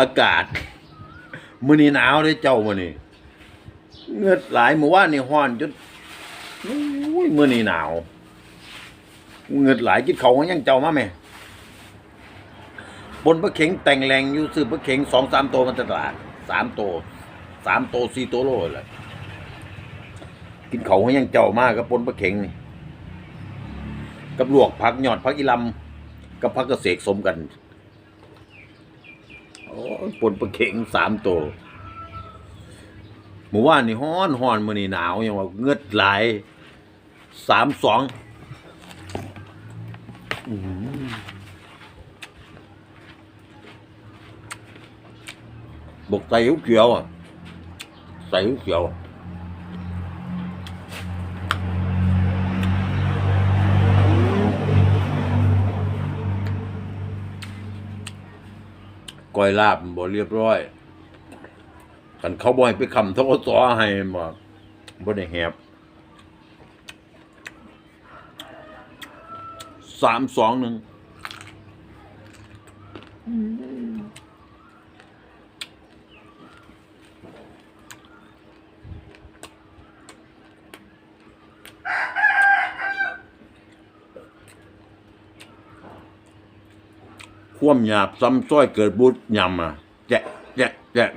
อากาศมื้อนี้หนาวเด้เจ้ามื้อนี้เงือดหลายเมื่อวานนี่ร้อนจนโอ้ยมื้อนี้หนาวเงือดหลายกินเขาวยังเจ้ามาแม่บนปลาเข็งแต่งแรงอยู่ซื้อปลาเข็งสองสามตัวมันตลาดสามตัวสามตัวสี่ตัวโลแหละกินเขาวยังเจ้ามากกับปนปลาเข็งนี่กับลวกผักหยอดผักอีลำกับผักกระเสกสมกัน โอ้ปนปลาเข็งสามตัวหมู่ว่านนี่ฮ้อนฮ้อนมื้อนี่หนาวยังว่าเงือดไหลสามสองอื้อหือบกใส่เขียวอะใส่เขียว ก้อยลาบบ่เรียบร้อยกันเขาบ่ให้ไปคำทกสให้บ่บ่ได้แหบสามสองหนึ่ง ความหยาบซ้ำซ้อยเกิดบุญยำอะแจ๊ะแจ๊ะแจ๊ะ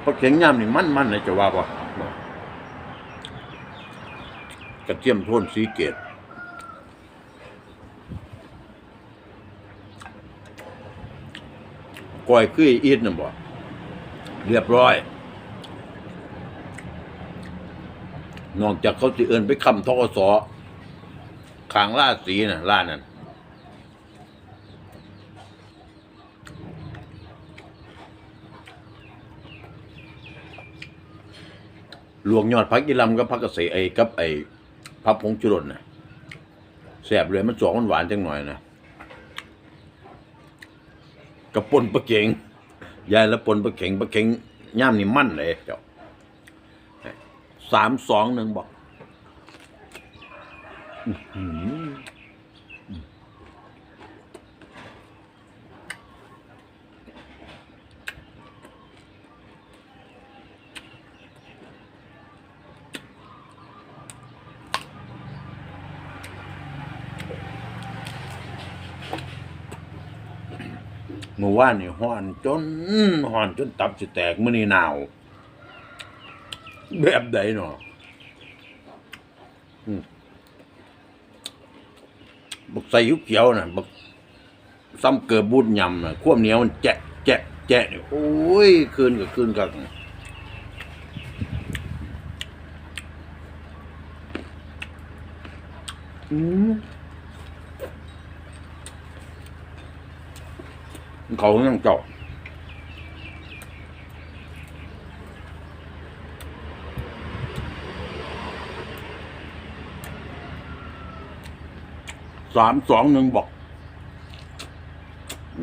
เพราะเข็งยำนี่มันมันเลยจะว่าป่ะกระเทียมโทนสีเกตก้อยคืออีดน่ะบ่เรียบร้อย นอกจากเขาสิเอินไปคำทกสขางล่าสีน่ะล่านั่นหลวงยอดพักกิลำกับพักเกษไอ้กับไอ้พับพงจุรนน่ะแสบเลยมันจอกมันหวานจังหน่อยนะกับปนปลาเข็งยายแล้วปนปลาเข็งปลาเข็งย่ามนี่มั่นเลยเจ้า สามสองหนึ่งบอกอื้อหือเมื่อวานนี่ห้อนจนห้อนจนตับสิแตกมื่อนี่หนาว แบบใดเนาะอืมบักใส่ยุกเขียวน่ะบักซ้ำเกิดบุญยำน่ะควเหนียวมันแจะแจะแจะเนี่ยโอ้ย คืนกับคืนกับอืมเขายังเจาะ สามสองหนึ่งบอก อ